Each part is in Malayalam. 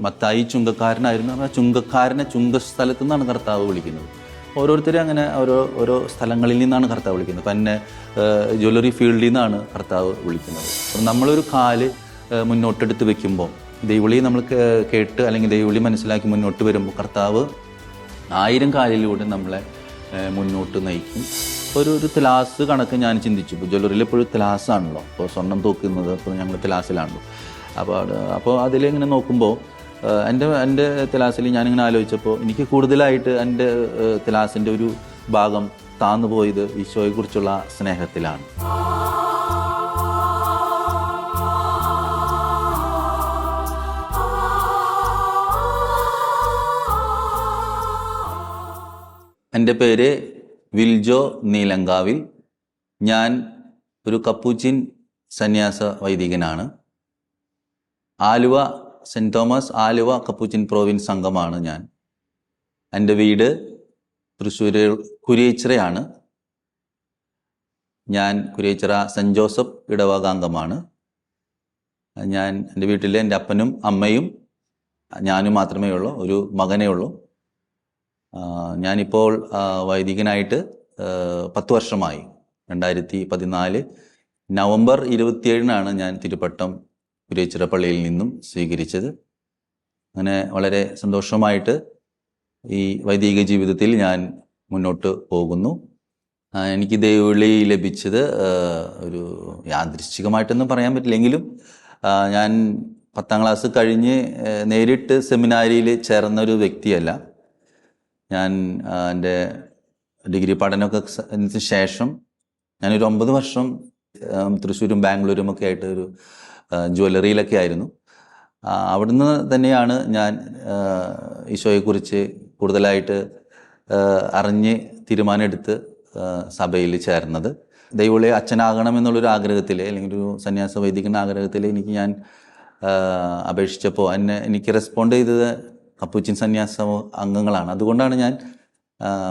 മത്തായി ചുങ്കക്കാരനായിരുന്നു പറഞ്ഞാൽ ചുങ്കക്കാരനെ ചുങ്കസ്ഥലത്തു നിന്നാണ് കർത്താവ് വിളിക്കുന്നത്. ഓരോരുത്തരും അങ്ങനെ ഓരോ ഓരോ സ്ഥലങ്ങളിൽ നിന്നാണ് കർത്താവ് വിളിക്കുന്നത്. എന്നെ ജ്വല്ലറി ഫീൽഡിൽ നിന്നാണ് കർത്താവ് വിളിക്കുന്നത്. അപ്പം നമ്മളൊരു കാൽ മുന്നോട്ടെടുത്ത് വെക്കുമ്പോൾ ദൈവളി നമ്മൾ കേട്ട് അല്ലെങ്കിൽ ദൈവളി മനസ്സിലാക്കി മുന്നോട്ട് വരുമ്പോൾ കർത്താവ് ആയിരം കാലിലൂടെ നമ്മളെ മുന്നോട്ട് നയിക്കും. ഒരു ഒരു തിലാസ് കണക്ക് ഞാൻ ചിന്തിച്ചു. ഇപ്പോൾ ജ്വല്ലറിയിൽ എപ്പോഴും ത്ലാസ് ആണല്ലോ അപ്പോൾ സ്വർണം തൂക്കുന്നത് ഇപ്പോൾ ഞങ്ങൾ തിലാസിലാണല്ലോ. അപ്പോൾ അപ്പോൾ അതിലിങ്ങനെ നോക്കുമ്പോൾ എന്റെ എന്റെ തിലാസിൽ ഞാനിങ്ങനെ ആലോചിച്ചപ്പോൾ എനിക്ക് കൂടുതലായിട്ട് എന്റെ തിലാസിന്റെ ഒരു ഭാഗം താന്നു പോയത് ഈശോയെക്കുറിച്ചുള്ള സ്നേഹത്തിലാണ്. എന്റെ പേര് വിൽജോ നീലങ്കാവിൽ. ഞാൻ ഒരു കപ്പൂച്ചിൻ സന്യാസ വൈദികനാണ്. Aluva saint Thomas Aluva capuchin province അംഗമാണ് ഞാൻ. എന്റെ വീട് തൃശ്ശൂർ കുരിയച്ചിറയാണ്. ഞാൻ കുരിയച്ചിറ സെന്റ് ജോസഫ് ഇടവക അംഗമാണ് ഞാൻ എന്റെ വീട്ടിൽ എന്റെ അപ്പനും അമ്മയും ഞാനും മാത്രമേ ഉള്ളൂ ഒരു മകനേ ഉള്ളൂ. ഞാനിപ്പോൾ വൈദികനായിട്ട് പത്ത് വർഷമായി. രണ്ടായിരത്തി പതിനാല് നവംബർ ഇരുപത്തിയേഴിനാണ് ഞാൻ തിരുപ്പട്ടം കുരിയച്ചിറ പള്ളിയിൽ നിന്നും സ്വീകരിച്ചത്. അങ്ങനെ വളരെ സന്തോഷമായിട്ട് ഈ വൈദിക ജീവിതത്തിൽ ഞാൻ മുന്നോട്ട് പോകുന്നു. എനിക്ക് ദൈവവിളി ലഭിച്ചത് ഒരു യാദൃശ്ചികമായിട്ടൊന്നും പറയാൻ പറ്റില്ലെങ്കിലും ഞാൻ പത്താം ക്ലാസ് കഴിഞ്ഞ് നേരിട്ട് സെമിനാരിയിൽ ചേർന്ന ഒരു വ്യക്തിയല്ല. ഞാൻ എന്റെ ഡിഗ്രി പഠനമൊക്കെ ശേഷം ഞാനൊരു ഒമ്പത് വർഷം തൃശ്ശൂരും ബാംഗ്ലൂരും ഒക്കെ ആയിട്ട് ഒരു ജ്വല്ലറിയിലൊക്കെ ആയിരുന്നു. അവിടുന്ന് തന്നെയാണ് ഞാൻ ഈശോയെക്കുറിച്ച് കൂടുതലായിട്ട് അറിഞ്ഞ് തീരുമാനമെടുത്ത് സഭയിൽ ചേർന്നത്. ദൈവളെ അച്ഛനാകണം എന്നുള്ളൊരു ആഗ്രഹത്തിൽ അല്ലെങ്കിൽ ഒരു സന്യാസ വൈദികൻ ആഗ്രഹത്തിൽ എനിക്ക് ഞാൻ അപേക്ഷിച്ചപ്പോൾ എന്നെ എനിക്ക് റെസ്പോണ്ട് ചെയ്തത് കപ്പൂച്ചിൻ സന്യാസ അംഗങ്ങളാണ്. അതുകൊണ്ടാണ് ഞാൻ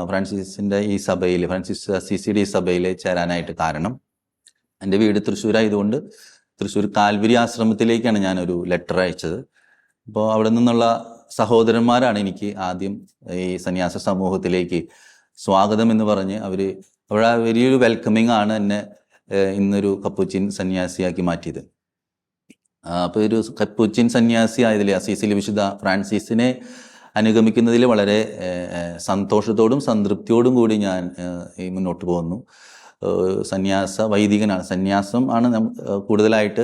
ഫ്രാൻസിസിന്റെ ഈ സഭയിൽ ഫ്രാൻസിസ് സി സി ഡി സഭയിൽ ചേരാനായിട്ട് കാരണം. എന്റെ വീട് തൃശ്ശൂരായതുകൊണ്ട് തൃശ്ശൂർ കാൽവരി ആശ്രമത്തിലേക്കാണ് ഞാനൊരു ലെറ്റർ അയച്ചത്. അപ്പോൾ അവിടെ നിന്നുള്ള സഹോദരന്മാരാണ് എനിക്ക് ആദ്യം ഈ സന്യാസ സമൂഹത്തിലേക്ക് സ്വാഗതം എന്ന് പറഞ്ഞ് അവർ അവിടെ വലിയൊരു വെൽക്കമിങ് ആണ് എന്നെ ഇന്നൊരു കപ്പൂച്ചിൻ സന്യാസിയാക്കി മാറ്റിയത്. അപ്പോൾ ഒരു കപ്പൂച്ചിൻ സന്യാസി ആയതിൽ അസീസിലെ വിശുദ്ധ ഫ്രാൻസിസിനെ അനുഗമിക്കുന്നതിൽ വളരെ സന്തോഷത്തോടും സംതൃപ്തിയോടും കൂടി ഞാൻ മുന്നോട്ട് പോകുന്നു. സന്യാസ വൈദികനാണ്. സന്യാസം ആണ് കൂടുതലായിട്ട്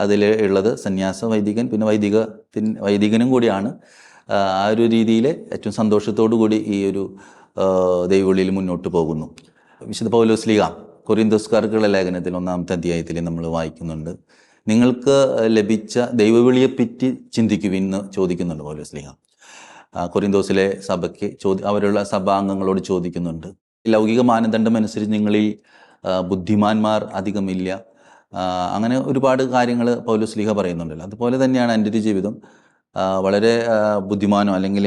അതിൽ ഉള്ളത്. സന്യാസ വൈദികൻ പിന്നെ വൈദികത്തിൻ വൈദികനും കൂടിയാണ്. ആ ഒരു രീതിയിൽ ഏറ്റവും സന്തോഷത്തോടു കൂടി ഈ ഒരു ദൈവവിളിയിൽ മുന്നോട്ട് പോകുന്നു. വിശുദ്ധ പൗലോസ്ലിക കൊറിന്തോസ്കാർക്കുള്ള ലേഖനത്തിൽ ഒന്നാമത്തെ അധ്യായത്തിൽ നമ്മൾ വായിക്കുന്നുണ്ട്. നിങ്ങൾക്ക് ലഭിച്ച ദൈവവിളിയെപ്പറ്റി ചിന്തിക്കുവിൻ എന്ന് ചോദിക്കുന്നുണ്ട് പൗലോസ് ആ, കൊറിന്തോസിലെ സഭയ്ക്ക് ചോദി അവരുള്ള സഭാംഗങ്ങളോട് ചോദിക്കുന്നുണ്ട്. ലൗകിക മാനദണ്ഡം അനുസരിച്ച് നിങ്ങളിൽ ബുദ്ധിമാന്മാർ അധികമില്ല. അങ്ങനെ ഒരുപാട് കാര്യങ്ങൾ പൗലോസ്ലിഹ പറയുന്നുണ്ടല്ലോ. അതുപോലെ തന്നെയാണ് എന്റെ ജീവിതം. വളരെ ബുദ്ധിമാനോ അല്ലെങ്കിൽ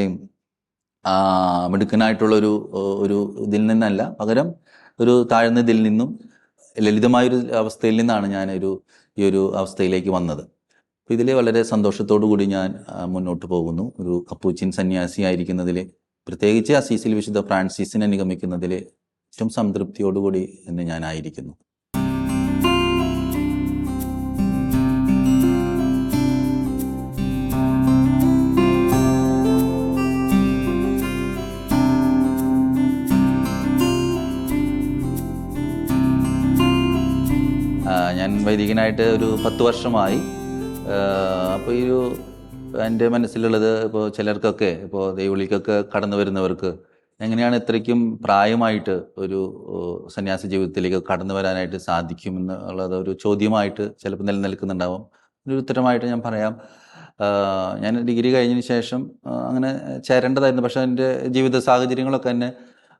മിടുക്കനായിട്ടുള്ളൊരു ഒരു ഇതിൽ നിന്നല്ല. പകരം ഒരു താഴ്ന്ന ഇതിൽ നിന്നും ലളിതമായൊരു അവസ്ഥയിൽ നിന്നാണ് ഞാനൊരു ഈ ഒരു അവസ്ഥയിലേക്ക് വന്നത്. അപ്പോൾ ഇതിൽ വളരെ സന്തോഷത്തോടു കൂടി ഞാൻ മുന്നോട്ട് പോകുന്നു. ഒരു കപ്പൂച്ചിൻ സന്യാസി ആയിരിക്കുന്നതിൽ പ്രത്യേകിച്ച് അസീസിൽ വിശുദ്ധ ഫ്രാൻസിസിനെ നിഗമിക്കുന്നതിൽ ഏറ്റവും സംതൃപ്തിയോടുകൂടി എന്ന് ഞാനായിരിക്കുന്നു. ഞാൻ വൈദികനായിട്ട് ഒരു പത്ത് വർഷമായി. അപ്പോൾ ഈ ഒരു എന്റെ മനസ്സിലുള്ളത് ഇപ്പോൾ ചിലർക്കൊക്കെ ഇപ്പോൾ ദൈവളിക്കൊക്കെ കടന്നു വരുന്നവർക്ക് എങ്ങനെയാണ് ഇത്രയ്ക്കും പ്രായമായിട്ട് ഒരു സന്യാസി ജീവിതത്തിലേക്ക് കടന്നു വരാനായിട്ട് സാധിക്കുമെന്ന് ഉള്ളത് ഒരു ചോദ്യമായിട്ട് ചിലപ്പോൾ നിലനിൽക്കുന്നുണ്ടാവും. ഒരു ഉത്തരമായിട്ട് ഞാൻ പറയാം. ഞാൻ ഡിഗ്രി കഴിഞ്ഞതിന് ശേഷം അങ്ങനെ ചേരേണ്ടതായിരുന്നു. പക്ഷേ എന്റെ ജീവിത സാഹചര്യങ്ങളൊക്കെ എന്നെ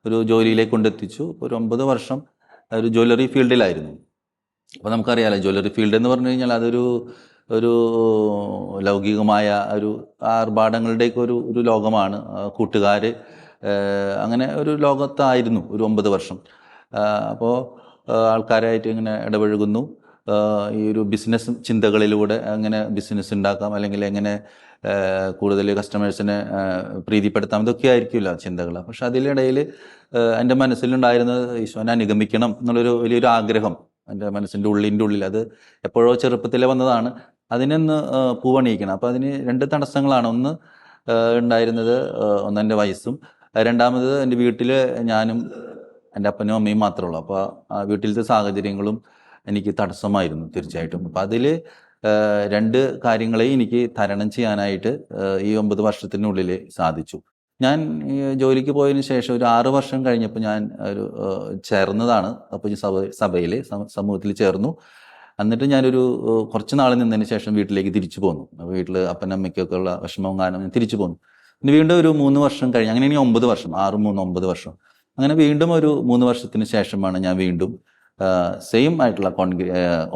ഒരു ജോലിയിലേക്ക് കൊണ്ടെത്തിച്ചു. ഒരു ഒമ്പത് വർഷം ഒരു ജ്വല്ലറി ഫീൽഡിലായിരുന്നു. അപ്പോൾ നമുക്കറിയാലോ ജ്വല്ലറി ഫീൽഡ് എന്ന് പറഞ്ഞു കഴിഞ്ഞാൽ അതൊരു ഒരു ലൗകികമായ ഒരു ആർഭാടങ്ങളുടെയൊക്കെ ഒരു ഒരു ലോകമാണ്. കൂട്ടുകാർ അങ്ങനെ ഒരു ലോകത്തായിരുന്നു ഒരു ഒമ്പത് വർഷം. അപ്പോൾ ആൾക്കാരായിട്ട് ഇങ്ങനെ ഇടപഴകുന്നു. ഈ ഒരു ബിസിനസ് ചിന്തകളിലൂടെ അങ്ങനെ ബിസിനസ് ഉണ്ടാക്കാം അല്ലെങ്കിൽ എങ്ങനെ കൂടുതൽ കസ്റ്റമേഴ്സിനെ പ്രീതിപ്പെടുത്താം ഇതൊക്കെ ആയിരിക്കില്ല ചിന്തകൾ പക്ഷെ അതിലിടയിൽ എന്റെ മനസ്സിലുണ്ടായിരുന്നത് ഈശോനെ അനുഗമിക്കണം എന്നുള്ളൊരു വലിയൊരു ആഗ്രഹം എന്റെ മനസ്സിന്റെ ഉള്ളിന്റെ ഉള്ളിൽ. അത് എപ്പോഴോ ചെറുപ്പത്തിലെ വന്നതാണ്. അതിനൊന്ന് പൂവണിയിക്കണം. അപ്പോൾ അതിന് രണ്ട് തടസ്സങ്ങളാണ്. ഒന്ന് ഉണ്ടായിരുന്നത് ഏഹ് ഒന്ന് എന്റെ വയസ്സും രണ്ടാമത് എന്റെ വീട്ടിൽ ഞാനും എന്റെ അപ്പനും അമ്മയും മാത്രമേ ഉള്ളൂ. അപ്പോൾ വീട്ടിലത്തെ സാഹചര്യങ്ങളും എനിക്ക് തടസ്സമായിരുന്നു തീർച്ചയായിട്ടും. അപ്പം അതിൽ രണ്ട് കാര്യങ്ങളെ എനിക്ക് തരണം ചെയ്യാനായിട്ട് ഈ ഒമ്പത് വർഷത്തിനുള്ളിൽ സാധിച്ചു. ഞാൻ ജോലിക്ക് പോയതിന് ശേഷം ഒരു ആറു വർഷം കഴിഞ്ഞപ്പോൾ ഞാൻ ഒരു ചേർന്നതാണ്. അപ്പോൾ സഭ സഭയിൽ സമൂഹത്തിൽ ചേർന്നു. എന്നിട്ട് ഞാനൊരു കുറച്ച് നാൾ നിന്നതിന് ശേഷം വീട്ടിലേക്ക് തിരിച്ചു പോന്നു. അപ്പോൾ വീട്ടിൽ അപ്പനമ്മയ്ക്കൊക്കെ ഉള്ള വിഷമവും കാരണം ഞാൻ തിരിച്ചു പോന്നു. പിന്നെ വീണ്ടും ഒരു മൂന്ന് വർഷം കഴിഞ്ഞ് അങ്ങനെ ഇനി ഒമ്പത് വർഷം ആറ് മൂന്ന് ഒമ്പത് വർഷം. അങ്ങനെ വീണ്ടും ഒരു മൂന്ന് വർഷത്തിന് ശേഷമാണ് ഞാൻ വീണ്ടും സെയിം ആയിട്ടുള്ള കോൺഗ്രി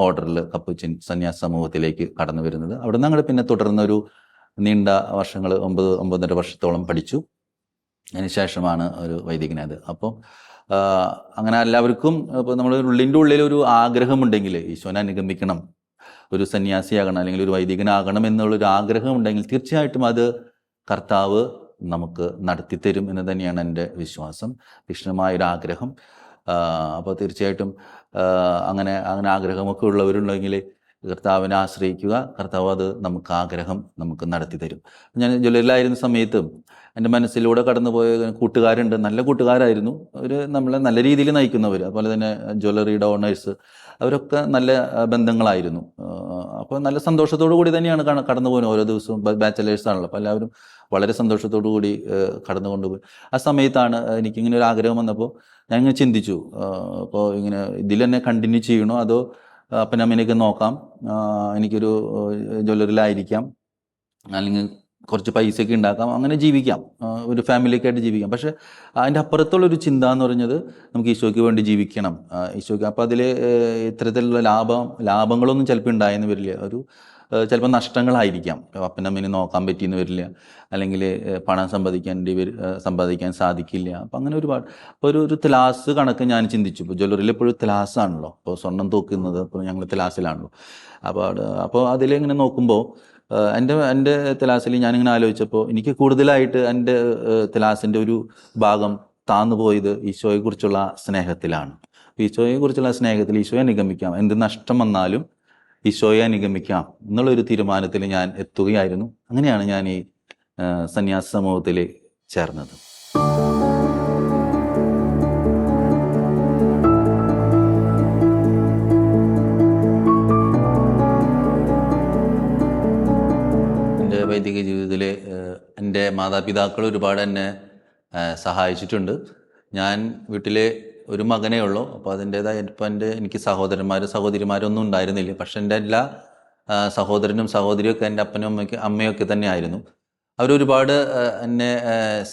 ഓർഡറിൽ കപ്പുച്ചിൻ സന്യാസ സമൂഹത്തിലേക്ക് കടന്നു വരുന്നത്. അവിടെ നിന്ന് അങ്ങോട്ട് പിന്നെ തുടർന്ന് ഒരു നീണ്ട വർഷങ്ങൾ ഒമ്പത് ഒമ്പതര വർഷത്തോളം പഠിച്ചു. അതിനുശേഷമാണ് ഒരു വൈദികനായത്. അപ്പം അങ്ങനെ എല്ലാവർക്കും ഇപ്പോൾ നമ്മൾ ഉള്ളിന്റെ ഉള്ളിൽ ഒരു ആഗ്രഹമുണ്ടെങ്കിൽ ഈശോനെ അനുഗമിക്കണം ഒരു സന്യാസിയാകണം അല്ലെങ്കിൽ ഒരു വൈദികനാകണം എന്നുള്ളൊരു ആഗ്രഹം ഉണ്ടെങ്കിൽ തീർച്ചയായിട്ടും അത് കർത്താവ് നമുക്ക് നടത്തിത്തരും എന്ന് തന്നെയാണ് എന്റെ വിശ്വാസം തീക്ഷ്ണമായൊരു ആഗ്രഹം. അപ്പോൾ തീർച്ചയായിട്ടും അങ്ങനെ അങ്ങനെ ആഗ്രഹമൊക്കെ ഉള്ളവരുണ്ടെങ്കിൽ കർത്താവിനെ ആശ്രയിക്കുക. കർത്താവ് അത് നമുക്ക് ആഗ്രഹം നമുക്ക് നടത്തി തരും. ഞാൻ ജോലിയിലായിരുന്ന സമയത്ത് എന്റെ മനസ്സിലൂടെ കടന്നുപോയ കൂട്ടുകാരുണ്ട്. നല്ല കൂട്ടുകാരായിരുന്നു. അവർ നമ്മളെ നല്ല രീതിയിൽ നയിക്കുന്നവർ അതുപോലെ തന്നെ ജ്വല്ലറിയുടെ ഓണേഴ്സ് അവരൊക്കെ നല്ല ബന്ധങ്ങളായിരുന്നു. അപ്പോൾ നല്ല സന്തോഷത്തോടു കൂടി തന്നെയാണ് കട- കടന്നു പോകുന്നത് ഓരോ ദിവസവും ബാച്ചലേഴ്സ് ആണല്ലോ. അപ്പോൾ എല്ലാവരും വളരെ സന്തോഷത്തോടു കൂടി കടന്നു കൊണ്ടുപോയി ആ സമയത്താണ് എനിക്കിങ്ങനെ ഒരു ആഗ്രഹം വന്നപ്പോൾ ഞാൻ ഇങ്ങനെ ചിന്തിച്ചു അപ്പോൾ ഇങ്ങനെ ഇതിൽ തന്നെ കണ്ടിന്യൂ ചെയ്യണോ അതോ അപ്പനമ്മേനെയൊക്കെ നോക്കാം. എനിക്കൊരു ജ്വല്ലറിലായിരിക്കാം അല്ലെങ്കിൽ കുറച്ച് പൈസയൊക്കെ ഉണ്ടാക്കാം. അങ്ങനെ ജീവിക്കാം. ഒരു ഫാമിലിയൊക്കെ ആയിട്ട് ജീവിക്കാം. പക്ഷേ അതിന്റെ അപ്പുറത്തുള്ളൊരു ചിന്ത എന്ന് പറഞ്ഞത് നമുക്ക് ഈശോയ്ക്ക് വേണ്ടി ജീവിക്കണം. ഈശോയ്ക്ക്. അപ്പോൾ അതിൽ ഇത്തരത്തിലുള്ള ലാഭം ലാഭങ്ങളൊന്നും ചിലപ്പോൾ ഉണ്ടായെന്ന് വരില്ല. ഒരു ചിലപ്പോൾ നഷ്ടങ്ങളായിരിക്കാം. അപ്പനമ്മേനെ നോക്കാൻ പറ്റിയെന്ന് വരില്ല. അല്ലെങ്കിൽ പണം സമ്പാദിക്കാൻ വേണ്ടി വരി- സമ്പാദിക്കാൻ സാധിക്കില്ല. അപ്പം അങ്ങനെ ഒരുപാട് അപ്പോൾ ഒരു ഒരു ത്ലാസ് കണക്ക് ഞാൻ ചിന്തിച്ചു. ഇപ്പോൾ ജ്വല്ലറിയിൽ എപ്പോഴും ത്ലാസ് ആണല്ലോ അപ്പോൾ സ്വർണം തൂക്കുന്നത് അപ്പോൾ ഞങ്ങൾ ത്ലാസിലാണല്ലോ. അപ്പോൾ അപ്പോൾ അതിലിങ്ങനെ നോക്കുമ്പോൾ എന്റെ എന്റെ ത്ലാസിൽ ഞാനിങ്ങനെ ആലോചിച്ചപ്പോൾ എനിക്ക് കൂടുതലായിട്ട് എന്റെ ത്ലാസിന്റെ ഒരു ഭാഗം താന്നു പോയത് ഈശോയെക്കുറിച്ചുള്ള സ്നേഹത്തിലാണ്. ഈശോയെക്കുറിച്ചുള്ള സ്നേഹത്തിൽ ഈശോയെ നിഗമിക്കാം എന്ത് നഷ്ടം വന്നാലും ഈശോയെ അനുഗമിക്കാം എന്നുള്ളൊരു തീരുമാനത്തിൽ ഞാൻ എത്തുകയായിരുന്നു. അങ്ങനെയാണ് ഞാൻ ഈ സന്യാസ സമൂഹത്തിൽ ചേർന്നത്. എന്റെ വൈദിക ജീവിതത്തിൽ എന്റെ മാതാപിതാക്കൾ ഒരുപാട് എന്നെ സഹായിച്ചിട്ടുണ്ട്. ഞാൻ വീട്ടിലെ ഒരു മകനേ ഉള്ളൂ. അപ്പോൾ അതിന്റേതായ ഇപ്പം എന്റെ എനിക്ക് സഹോദരന്മാരും സഹോദരിമാരൊന്നും ഉണ്ടായിരുന്നില്ല. പക്ഷെ എന്റെ എല്ലാ സഹോദരനും സഹോദരിയും ഒക്കെ എന്റെ അപ്പനും അമ്മയ്ക്ക് അമ്മയൊക്കെ തന്നെ ആയിരുന്നു. അവരൊരുപാട് എന്നെ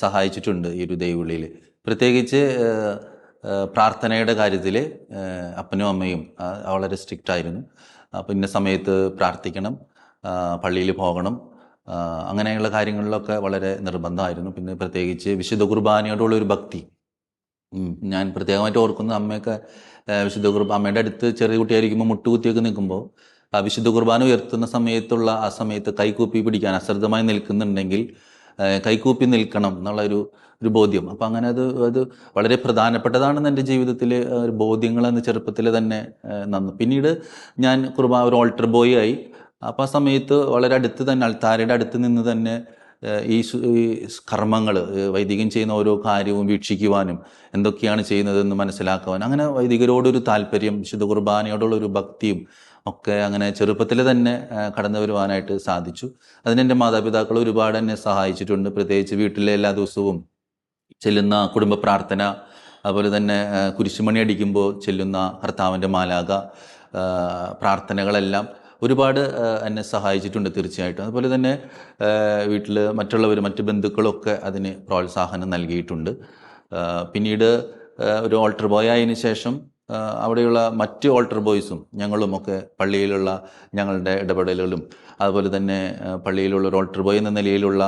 സഹായിച്ചിട്ടുണ്ട് ഈ ഒരു ദൈവവിളിയിൽ. പ്രത്യേകിച്ച് പ്രാർത്ഥനയുടെ കാര്യത്തിൽ അപ്പനും അമ്മയും വളരെ സ്ട്രിക്റ്റ് ആയിരുന്നു. അപ്പോൾ ഇന്ന സമയത്ത് പ്രാർത്ഥിക്കണം പള്ളിയിൽ പോകണം. അങ്ങനെയുള്ള കാര്യങ്ങളിലൊക്കെ വളരെ നിർബന്ധമായിരുന്നു. പിന്നെ പ്രത്യേകിച്ച് വിശുദ്ധ കുർബാനയോടുള്ള ഒരു ഭക്തി. ഞാൻ പ്രത്യേകമായിട്ട് ഓർക്കുന്നത് അമ്മയൊക്കെ വിശുദ്ധ കുർബാന അമ്മയുടെ അടുത്ത് ചെറിയ കുട്ടിയായിരിക്കുമ്പോൾ മുട്ടുകുത്തിയൊക്കെ നിൽക്കുമ്പോൾ ആ വിശുദ്ധ കുർബാന ഉയർത്തുന്ന സമയത്തുള്ള ആ സമയത്ത് കൈകൂപ്പി പിടിക്കാൻ അശ്രദ്ധമായി നിൽക്കുന്നുണ്ടെങ്കിൽ കൈകൂപ്പി നിൽക്കണം എന്നുള്ള ഒരു ബോധ്യം. അപ്പം അങ്ങനെ അത് അത് വളരെ പ്രധാനപ്പെട്ടതാണെന്ന് എന്റെ ജീവിതത്തിൽ ബോധ്യങ്ങൾ എന്ന ചെറുപ്പത്തിൽ തന്നെ നന്നു. പിന്നീട് ഞാൻ കുർബാന ഒരു ഓൾട്ടർ ബോയ് ആയി. അപ്പം ആ സമയത്ത് വളരെ അടുത്ത് തന്നെ അൾത്താരയുടെ അടുത്ത് നിന്ന് തന്നെ ഈ കർമ്മങ്ങൾ വൈദികൻ ചെയ്യുന്ന ഓരോ കാര്യവും വീക്ഷിക്കുവാനും എന്തൊക്കെയാണ് ചെയ്യുന്നതെന്ന് മനസ്സിലാക്കുവാൻ അങ്ങനെ വൈദികരോടൊരു താല്പര്യം വിശുദ്ധ കുർബാനയോടുള്ള ഒരു ഭക്തിയും ഒക്കെ അങ്ങനെ ചെറുപ്പത്തിൽ തന്നെ കടന്നു വരുവാനായിട്ട് സാധിച്ചു. അതിന് എന്റെ മാതാപിതാക്കൾ ഒരുപാട് എന്നെ സഹായിച്ചിട്ടുണ്ട്. പ്രത്യേകിച്ച് വീട്ടിലെ എല്ലാ ദിവസവും ചെല്ലുന്ന കുടുംബ പ്രാർത്ഥന അതുപോലെ തന്നെ കുരിശുമണി അടിക്കുമ്പോൾ ചെല്ലുന്ന കർത്താവിന്റെ മാലാക പ്രാർത്ഥനകളെല്ലാം ഒരുപാട് എന്നെ സഹായിച്ചിട്ടുണ്ട് തീർച്ചയായിട്ടും. അതുപോലെ തന്നെ വീട്ടിൽ മറ്റുള്ളവർ മറ്റ് ബന്ധുക്കളൊക്കെ അതിന് പ്രോത്സാഹനം നൽകിയിട്ടുണ്ട്. പിന്നീട് ഒരു ഓൾട്ടർ ബോയ് ആയതിനു ശേഷം അവിടെയുള്ള മറ്റ് ഓൾട്ടർ ബോയ്സും ഞങ്ങളും ഒക്കെ പള്ളിയിലുള്ള ഞങ്ങളുടെ ഇടപെടലുകളും അതുപോലെ തന്നെ പള്ളിയിലുള്ള ഒരു ഓൾട്ടർ ബോയ് എന്ന നിലയിലുള്ള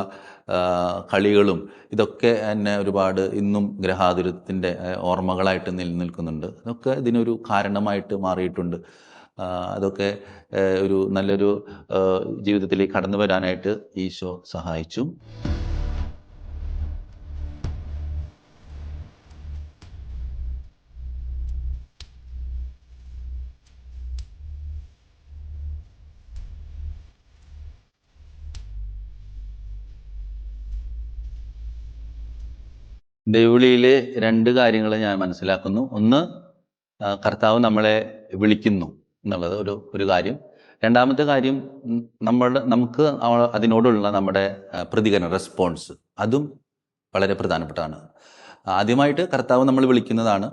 കളികളും ഇതൊക്കെ എന്നെ ഒരുപാട് ഇന്നും ഗ്രഹാതുരത്തിന്റെ ഓർമ്മകളായിട്ട് നിലനിൽക്കുന്നുണ്ട്. അതൊക്കെ ഇതിനൊരു കാരണമായിട്ട് മാറിയിട്ടുണ്ട്. അതൊക്കെ ഒരു നല്ലൊരു ജീവിതത്തിലേക്ക് കടന്നു വരാനായിട്ട് ഈശോ സഹായിച്ചു. ദൈവവിളിയിലെ രണ്ട് കാര്യങ്ങൾ ഞാൻ മനസ്സിലാക്കുന്നു. ഒന്ന് കർത്താവ് നമ്മളെ വിളിക്കുന്നു. എന്നുള്ളത് ഒരു ഒരു കാര്യം. രണ്ടാമത്തെ കാര്യം നമ്മൾ നമുക്ക് അതിനോടുള്ള നമ്മുടെ പ്രതികരണം റെസ്പോൺസ് അതും വളരെ പ്രധാനപ്പെട്ടാണ് ആദ്യമായിട്ട് കർത്താവ് നമ്മൾ വിളിക്കുന്നതാണ്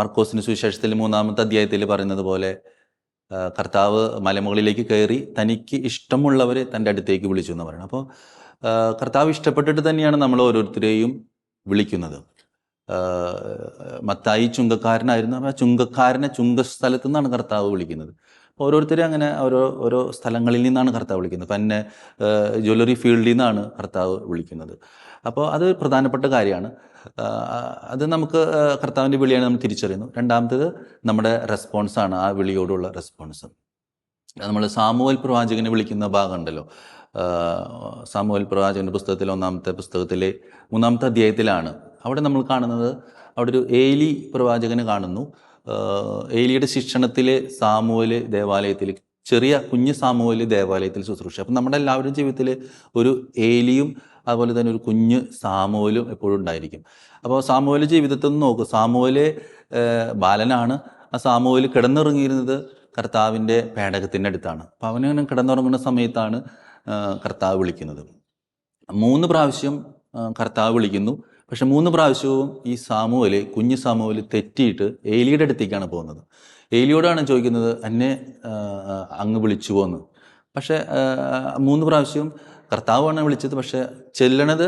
മർക്കോസിന് സുവിശേഷത്തിൽ മൂന്നാമത്തെ അധ്യായത്തിൽ പറയുന്നത് പോലെ കർത്താവ് മലമുകളിലേക്ക് കയറി തനിക്ക് ഇഷ്ടമുള്ളവരെ തന്റെ അടുത്തേക്ക് വിളിച്ചു എന്ന് പറയുന്നത് അപ്പോൾ കർത്താവ് ഇഷ്ടപ്പെട്ടിട്ട് തന്നെയാണ് നമ്മൾ ഓരോരുത്തരെയും വിളിക്കുന്നത്. മത്തായി ചുങ്കക്കാരനായിരുന്നു. ആ ചുങ്കക്കാരനെ ചുങ്കസ്ഥലത്തു നിന്നാണ് കർത്താവ് വിളിക്കുന്നത്. ഓരോരുത്തരും അങ്ങനെ ഓരോ ഓരോ സ്ഥലങ്ങളിൽ നിന്നാണ് കർത്താവ് വിളിക്കുന്നത്. അപ്പം എന്നെ ജ്വല്ലറി ഫീൽഡിൽ നിന്നാണ് കർത്താവ് വിളിക്കുന്നത്. അപ്പോൾ അത് പ്രധാനപ്പെട്ട കാര്യമാണ്. അത് നമുക്ക് കർത്താവിന്റെ വിളിയാണ് നമ്മൾ തിരിച്ചറിയുന്നു രണ്ടാമത്തേത് നമ്മുടെ റെസ്പോൺസാണ് ആ വിളിയോടുള്ള റെസ്പോൺസ്. നമ്മൾ സാമൂഹൽ പ്രവാചകനെ വിളിക്കുന്ന ഭാഗമുണ്ടല്ലോ. സാമൂഹൽ പ്രവാചകന്റെ പുസ്തകത്തിലെ ഒന്നാമത്തെ പുസ്തകത്തിലെ മൂന്നാമത്തെ അധ്യായത്തിലാണ് അവിടെ നമ്മൾ കാണുന്നത് അവിടെ ഒരു ഏലി പ്രവാചകനെ കാണുന്നു. ഏലിയുടെ ശിക്ഷണത്തിൽ സാമൂഹ്യ ദേവാലയത്തിൽ ചെറിയ കുഞ്ഞു സാമൂഹ്യ ദേവാലയത്തിൽ ശുശ്രൂഷ. അപ്പം നമ്മുടെ എല്ലാവരുടെ ജീവിതത്തിൽ ഒരു ഏലിയും അതുപോലെ തന്നെ ഒരു കുഞ്ഞ് സാമുവലും എപ്പോഴും ഉണ്ടായിരിക്കും. അപ്പോൾ സാമൂഹ്യ ജീവിതത്തിൽ നിന്ന് നോക്കും. സാമൂഹ്യ ബാലനാണ്. ആ സാമുവൽ കിടന്നുറങ്ങിയിരുന്നത് കർത്താവിന്റെ പേടകത്തിന്റെ അടുത്താണ്. അപ്പോൾ അവനങ്ങനെ കിടന്നുറങ്ങുന്ന സമയത്താണ് കർത്താവ് വിളിക്കുന്നത്. മൂന്ന് പ്രാവശ്യം കർത്താവ് വിളിക്കുന്നു. പക്ഷെ മൂന്ന് പ്രാവശ്യവും ഈ സാമുവൽ കുഞ്ഞ് സാമുവൽ തെറ്റിയിട്ട് ഏലിയുടെ അടുത്തേക്കാണ് പോകുന്നത്. ഏലിയോടാണ് ചോദിക്കുന്നത് എന്നെ അങ്ങ് വിളിച്ചു പോന്ന് പക്ഷെ മൂന്ന് പ്രാവശ്യവും കർത്താവാണ് വിളിച്ചത് പക്ഷേ ചെല്ലണത്